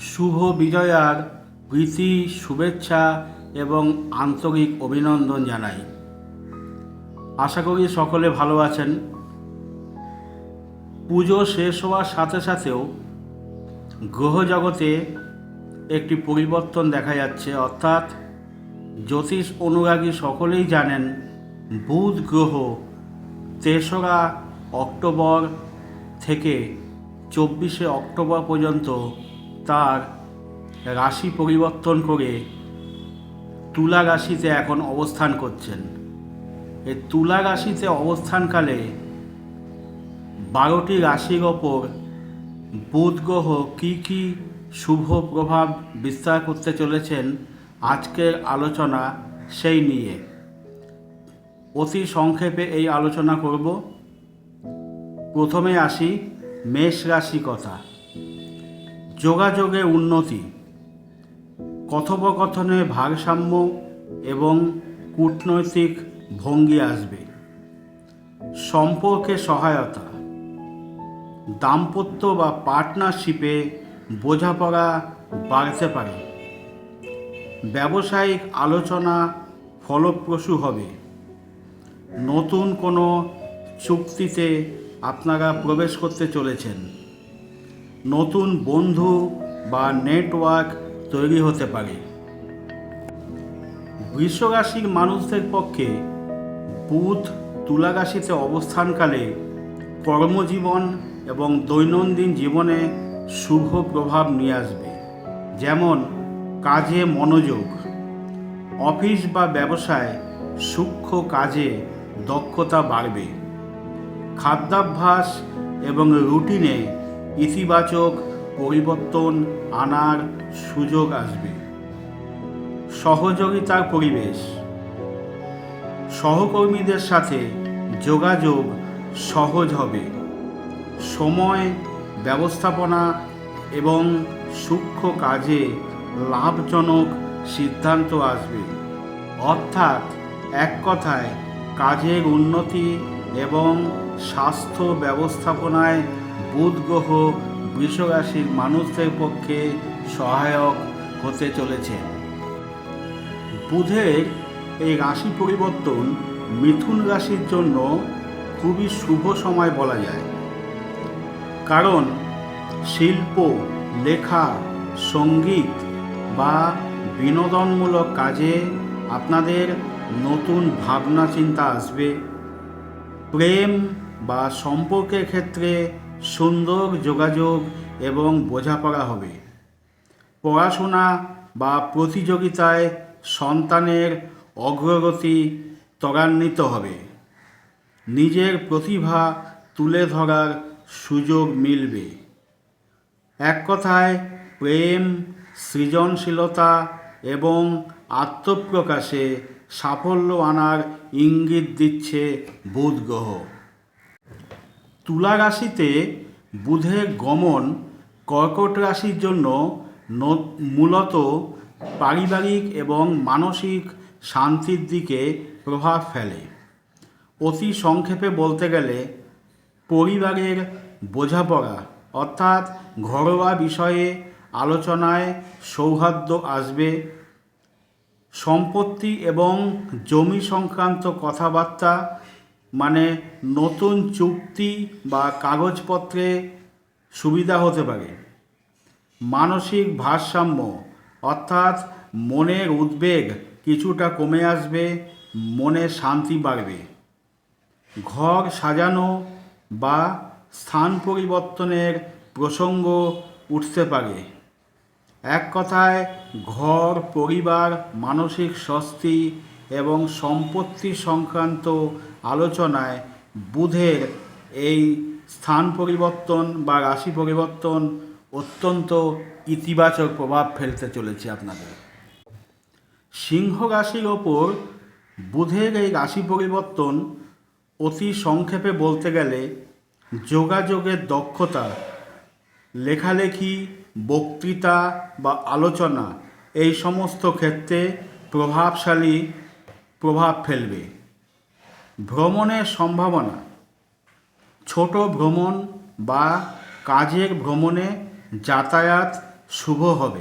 শুভ বিজয়ার প্রীতি, শুভেচ্ছা এবং আন্তরিক অভিনন্দন জানাই। আশা করি সকলে ভালো আছেন। পুজো শেষ হওয়ার সাথে সাথেও গ্রহজগতে একটি পরিবর্তন দেখা যাচ্ছে। অর্থাৎ জ্যোতিষ অনুরাগী সকলেই জানেন, বুধ গ্রহ তেসরা অক্টোবর থেকে চব্বিশে অক্টোবর পর্যন্ত তার রাশি পরিবর্তন করে তুলা রাশিতে এখন অবস্থান করছেন। এই তুলা রাশিতে অবস্থানকালে বারোটি রাশির ওপর বুধ গ্রহ কী কী শুভ প্রভাব বিস্তার করতে চলেছেন আজকের আলোচনা সেই নিয়ে। অতি সংক্ষেপে এই আলোচনা করব। প্রথমে আসি মেষ রাশি কথা। যোগাযোগে উন্নতি, কথোপকথনে ভারসাম্য এবং কূটনৈতিক ভঙ্গি আসবে। সম্পর্কে সহায়তা, দাম্পত্য বা পার্টনারশিপে বোঝাপড়া বাড়তে পারে। ব্যবসায়িক আলোচনা ফলপ্রসূ হবে। নতুন কোনো চুক্তিতে আপনারা প্রবেশ করতে চলেছেন। নতুন বন্ধু বা নেটওয়ার্ক তৈরি হতে পারে। বৃষরাশির মানুষদের পক্ষে বুধ তুলা রাশিতে অবস্থানকালে কর্মজীবন এবং দৈনন্দিন জীবনে শুভ প্রভাব নিয়ে আসবে। যেমন কাজে মনোযোগ, অফিস বা ব্যবসায় সূক্ষ্ম কাজে দক্ষতা বাড়বে। খাদ্যাভ্যাস এবং রুটিনে ইতিবাচক পরিবর্তন আনার সুযোগ আসবে। সহযোগিতার পরিবেশ। সহকর্মীদের সাথে যোগাযোগ সহজ হবে। সময়, ব্যবস্থাপনা এবং সূক্ষ্ম কাজে লাভজনক সিদ্ধান্ত আসবে। অর্থাৎ এক কথায় কাজের উন্নতি এবং স্বাস্থ্য ব্যবস্থাপনায় বুধ গ্রহ বৃষরাশির মানুষদের পক্ষে সহায়ক হতে চলেছে। বুধের এই রাশি পরিবর্তন মিথুন রাশির জন্য খুবই শুভ সময় বলা যায়। কারণ শিল্প, লেখা, সংগীত বা বিনোদনমূলক কাজে আপনাদের নতুন ভাবনা চিন্তা আসবে। প্রেম বা সম্পর্কের ক্ষেত্রে সুন্দর যোগাযোগ এবং বোঝাপড়া হবে। পড়াশোনা বা প্রতিযোগিতায় সন্তানের অগ্রগতি ত্বরান্বিত হবে। নিজের প্রতিভা তুলে ধরার সুযোগ মিলবে। এক কথায়, প্রেম, সৃজনশীলতা এবং আত্মপ্রকাশে সাফল্য আনার ইঙ্গিত দিচ্ছে বুধ গ্রহ তুলা রাশিতে বুধের গমন কর্কট রাশির জন্য মূলত পারিবারিক এবং মানসিক শান্তির দিকে প্রভাব ফেলে। অতি সংক্ষেপে বলতে গেলে পরিবারের বোঝাপড়া, অর্থাৎ ঘরোয়া বিষয়ে আলোচনায় সৌহার্দ্য আসবে, সম্পত্তি এবং জমি সংক্রান্ত কথাবার্তা মানে নতুন চুক্তি বা কাগজপত্রে সুবিধা হতে পারে। মানসিক ভারসাম্য, অর্থাৎ মনের উদ্বেগ কিছুটা কমে আসবে, মনে শান্তি বাড়বে। ঘর সাজানো বা স্থান পরিবর্তনের প্রসঙ্গ উঠতে পারে। এক কথায়, ঘর, পরিবার, মানসিক স্বস্তি এবং সম্পত্তি সংক্রান্ত আলোচনায় বুধের এই স্থান পরিবর্তন বা রাশি পরিবর্তন অত্যন্ত ইতিবাচক প্রভাব ফেলতে চলেছে আপনাদের। সিংহ রাশির ওপর বুধের এই রাশি পরিবর্তন অতি সংক্ষেপে বলতে গেলে যোগাযোগের দক্ষতা, লেখালেখি, বক্তৃতা বা আলোচনা এই সমস্ত ক্ষেত্রে প্রভাবশালী প্রভাব ফেলবে। ভ্রমণের সম্ভাবনা। ছোট ভ্রমণ বা কাজের ভ্রমণে যাতায়াত শুভ হবে।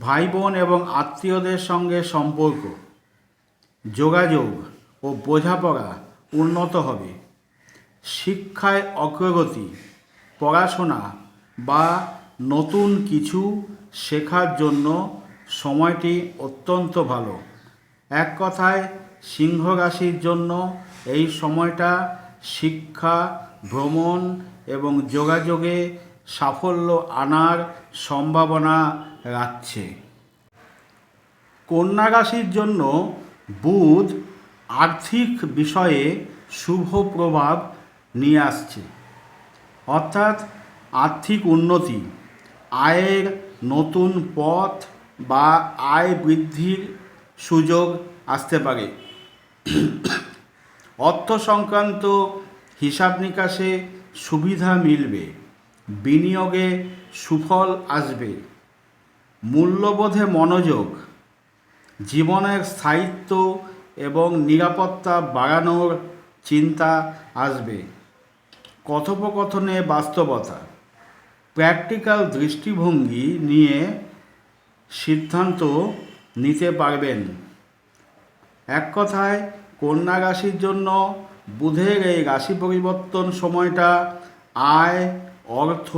ভাই বোন এবং আত্মীয়দের সঙ্গে সম্পর্ক, যোগাযোগ ও বোঝাপড়া উন্নত হবে। শিক্ষায় অগ্রগতি, পড়াশোনা বা নতুন কিছু শেখার জন্য সময়টি অত্যন্ত ভালো। এক কথায় সিংহ রাশির জন্য এই সময়টা শিক্ষা, ভ্রমণ এবং যোগাযোগে সাফল্য আনার সম্ভাবনা রাখছে। কন্যা রাশির জন্য বুধ আর্থিক বিষয়ে শুভ প্রভাব নিয়ে আসছে। অর্থাৎ আর্থিক উন্নতি, আয়ের নতুন পথ বা আয় বৃদ্ধির সুযোগ আসতে পারে। অর্থ সংক্রান্ত হিসাব নিকাশে সুবিধা মিলবে, বিনিয়োগে সুফল আসবে, মূল্যবোধে মনোযোগ, জীবনের স্থায়িত্ব এবং নিরাপত্তা বাড়ানোর চিন্তা আসবে। কথোপকথনে বাস্তবতা, প্র্যাকটিক্যাল দৃষ্টিভঙ্গি নিয়ে সিদ্ধান্ত নিতে পারবেন। এক কথায় কন্যা রাশির জন্য বুধের এই রাশি পরিবর্তন সময়টা আয়, অর্থ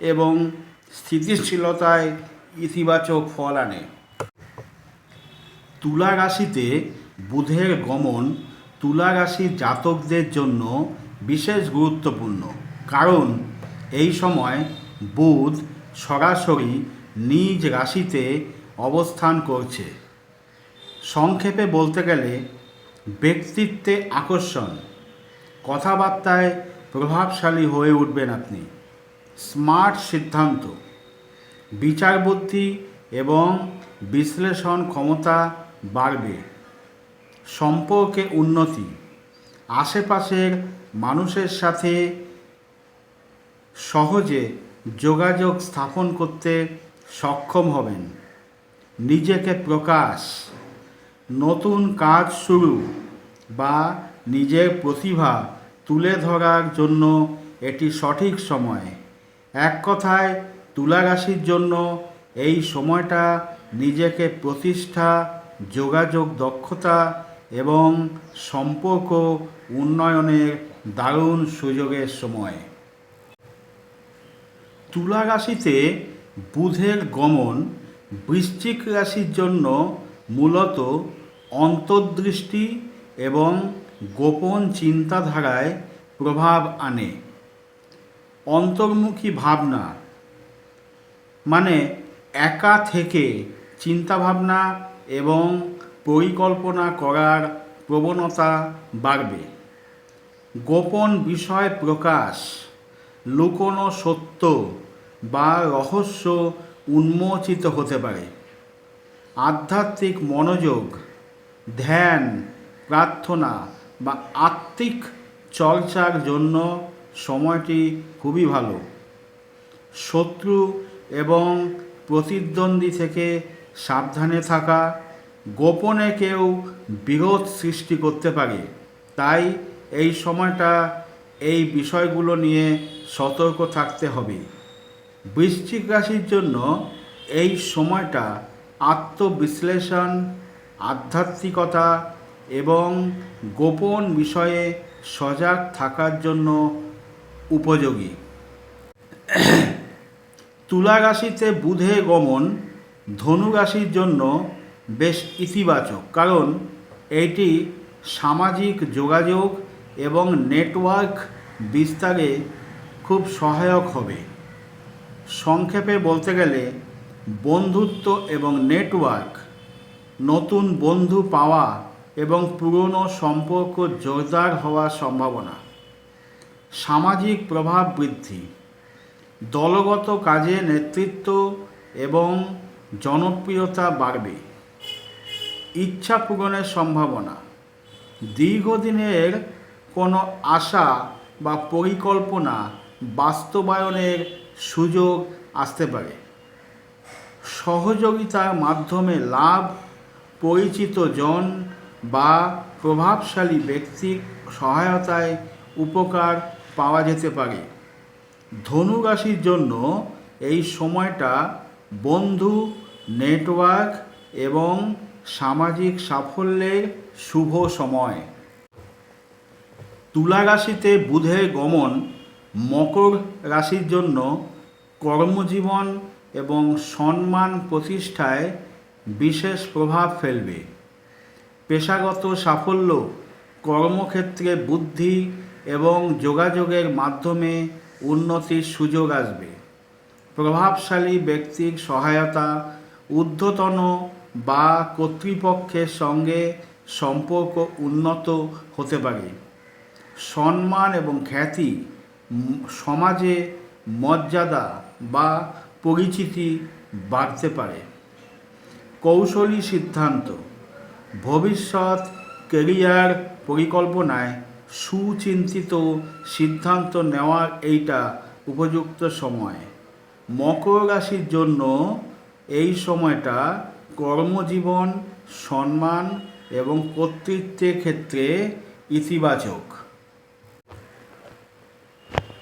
এবং স্থিতিশীলতায় ইতিবাচক ফল আনে। তুলা রাশিতে বুধের গমন তুলা রাশির জাতকদের জন্য বিশেষ গুরুত্বপূর্ণ। কারণ, এই সময় বুধ সরাসরি নিজ রাশিতে অবস্থান করছে। সংক্ষেপে বলতে গেলে, ব্যক্তিত্বে আকর্ষণ। কথাবার্তায় প্রভাবশালী হয়ে উঠবেন আপনি। স্মার্ট সিদ্ধান্ত। বিচার বুদ্ধি এবং বিশ্লেষণ ক্ষমতা বাড়বে। সম্পর্কে উন্নতি। আশেপাশের মানুষের সাথে সহজে যোগাযোগ স্থাপন করতে সক্ষম হবেন। নিজেকে প্রকাশ, নতুন কাজ শুরু বা নিজের প্রতিভা তুলে ধরার জন্য এটি সঠিক সময়। এক কথায় তুলা রাশির জন্য এই সময়টা নিজেকে প্রতিষ্ঠা, যোগাযোগ দক্ষতা এবং সম্পর্ক উন্নয়নের দারুণ সুযোগের সময়। তুলা রাশিতে বুধের গমন বৃশ্চিক রাশির জন্য মূলত অন্তর্দৃষ্টি এবং গোপন চিন্তাধারায় প্রভাব আনে। অন্তর্মুখী ভাবনা মানে একা থেকে চিন্তাভাবনা এবং পরিকল্পনা করার প্রবণতা বাড়বে। গোপন বিষয় প্রকাশ, লুকোনো সত্য বা রহস্য উন্মোচিত হতে পারে। আধ্যাত্মিক মনোযোগ, ধ্যান, প্রার্থনা বা আত্মিক চর্চার জন্য সময়টি খুবই ভালো। শত্রু এবং প্রতিদ্বন্দ্বী থেকে সাবধানে থাকা, গোপনে কেউ বিরোধ সৃষ্টি করতে পারে। তাই এই সময়টা এই বিষয়গুলো নিয়ে সতর্ক থাকতে হবে। বৃশ্চিক রাশির জন্য এই সময়টা আত্মবিশ্লেষণ, আধ্যাত্মিকতা এবং গোপন বিষয়ে সজাগ থাকার জন্য উপযোগী। তুলা রাশিতে বুধে গমন, ধনু রাশির জন্য বেশ ইতিবাচক, কারণ এটি সামাজিক যোগাযোগ এবং নেটওয়ার্ক বিস্তারে খুব সহায়ক হবে। সংক্ষেপে বলতে গেলে, বন্ধুত্ব এবং নেটওয়ার্ক, নতুন বন্ধু পাওয়া এবং পুরনো সম্পর্ক জোরদার হওয়ার সম্ভাবনা, সামাজিক প্রভাব বৃদ্ধি, দলগত কাজে নেতৃত্ব এবং জনপ্রিয়তা বাড়বে, ইচ্ছা পূরণের সম্ভাবনা, দীর্ঘদিনের কোনো আশা বা পরিকল্পনা বাস্তবায়নের সুযোগ আসতে পারে। সহযোগিতার মাধ্যমে লাভ পরিচিত জন বা প্রভাবশালী ব্যক্তির সহায়তায় উপকার পাওয়া যেতে পারে। ধনু রাশির জন্য এই সময়টা বন্ধু, নেটওয়ার্ক এবং সামাজিক সাফল্যের শুভ সময়। তুলা রাশিতে বুধের গমন মকর রাশির জন্য কর্মজীবন এবং সম্মান প্রতিষ্ঠায় বিশেষ প্রভাব ফেলবে। পেশাগত সাফল্য, কর্মক্ষেত্রে বুদ্ধি এবং যোগাযোগের মাধ্যমে উন্নতির সুযোগ আসবে। প্রভাবশালী ব্যক্তির সহায়তা, ঊর্ধ্বতন বা কর্তৃপক্ষের সঙ্গে সম্পর্ক উন্নত হতে পারে। সম্মান এবং খ্যাতি সমাজে মর্যাদা বা পরিচিতি বাড়তে পারে। কৌশলী সিদ্ধান্ত, ভবিষ্যৎ কেরিয়ার পরিকল্পনায় সুচিন্তিত সিদ্ধান্ত নেওয়ার এইটা উপযুক্ত সময়। মকর রাশির জন্য এই সময়টা কর্মজীবন, সম্মান এবং কর্তৃত্বের ক্ষেত্রে ইতিবাচক।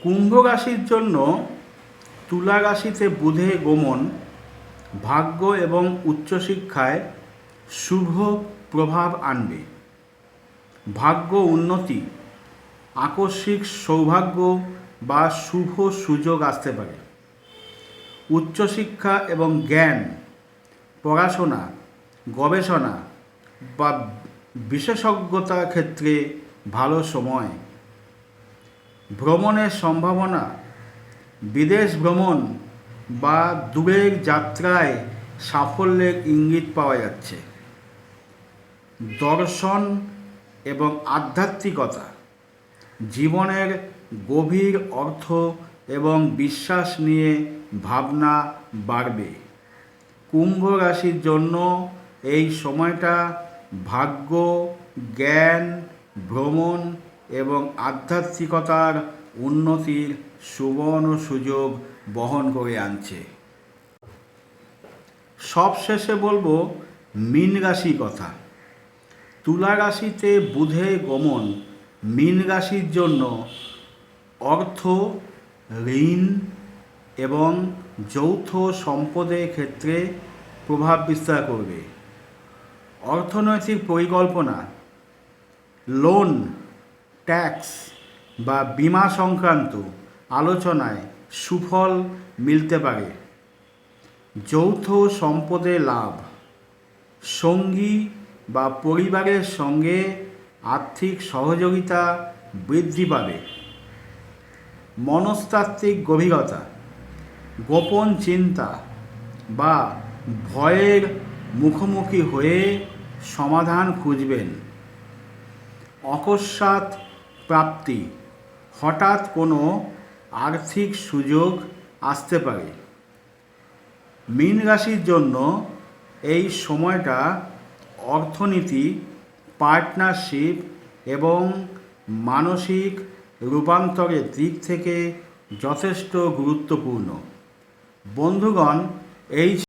কুম্ভ রাশির জন্য তুলা রাশিতে বুধে গমন, ভাগ্য এবং উচ্চশিক্ষায় শুভ প্রভাব আনবে। ভাগ্য উন্নতি, আকস্মিক সৌভাগ্য বা শুভ সুযোগ আসতে পারে। উচ্চশিক্ষা এবং জ্ঞান, পড়াশোনা, গবেষণা বা বিশেষজ্ঞতার ক্ষেত্রে ভালো সময়। ভ্রমণের সম্ভাবনা, বিদেশ ভ্রমণ বা দূরের যাত্রায় সাফল্যের ইঙ্গিত পাওয়া যাচ্ছে। দর্শন এবং আধ্যাত্মিকতা, জীবনের গভীর অর্থ এবং বিশ্বাস নিয়ে ভাবনা বাড়বে। কুম্ভ রাশির জন্য এই সময়টা ভাগ্য, জ্ঞান, ভ্রমণ এবং আধ্যাত্মিকতার উন্নতির সুবর্ণ সুযোগ বহন করে আনছে। সবশেষে বলব, মীন রাশি কথা। তুলা রাশিতে বুধে গমন মীন রাশির জন্য অর্থ, ঋণ এবং যৌথ সম্পদের ক্ষেত্রে প্রভাব বিস্তার করবে। অর্থনৈতিক পরিকল্পনা, লোন ট্যাক্স বা বিমা সংক্রান্ত আলোচনায় সুফল মিলতে পারে। যৌথ সম্পদে লাভ, সঙ্গী বা পরিবারের সঙ্গে আর্থিক সহযোগিতা বৃদ্ধি পাবে। মনস্তাত্ত্বিক গভীরতা, গোপন চিন্তা বা ভয়ের মুখোমুখি হয়ে সমাধান খুঁজবেন। অকস্মাৎ প্রাপ্তি। হঠাৎ কোনো আর্থিক সুযোগ আসতে পারে। মীন রাশির জন্য এই সময়টা অর্থনীতি, পার্টনারশিপ এবং মানসিক রূপান্তরের দিক থেকে যথেষ্ট গুরুত্বপূর্ণ। বন্ধুগণ, এই